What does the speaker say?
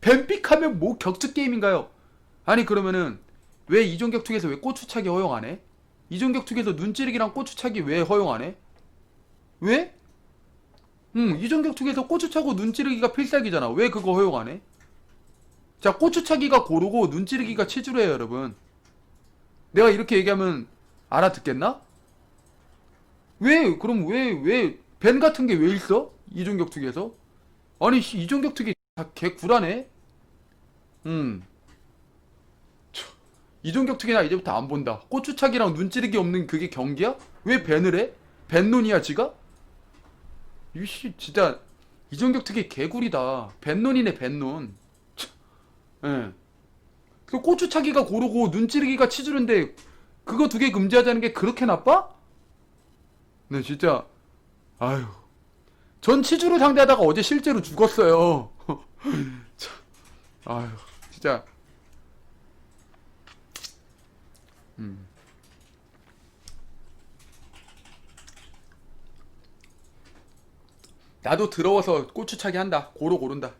뱀픽하면 뭐 격투 게임인가요? 아니 그러면은 왜 이종 격 투기에서 왜 고추차기 허용 안 해? 이종 격 투기에서 눈찌르기랑 고추차기 왜 허용 안 해? 왜? 응, 이종 격 투기에서 고추차고 눈찌르기가 필살기잖아. 왜 그거 허용 안 해? 자, 고추차기가 고르고 눈찌르기가 치주래요, 여러분. 내가 이렇게 얘기하면 알아듣겠나? 왜, 그럼 왜, 왜, 벤 같은 게 왜 있어? 이종 격 투기에서? 아니, 씨, 이종 격 투기 다 개 구라네? 음. 참, 이종격 투기 나 이제부터 안 본다. 고추차기랑 눈찌르기 없는 그게 경기야? 왜 벤을 해? 벤논이야, 지가? 이씨, 진짜, 이종격 투기 개구리다. 벤논. 참, 예. 그 고추차기가 고르고 눈찌르기가 치주는데 그거 두 개 금지하자는 게 그렇게 나빠? 네 진짜 아유 전 치주를 상대하다가 어제 실제로 죽었어요. 참, 아유 진짜. 음. 나도 더러워서 고추차기 한다. 고루 고른다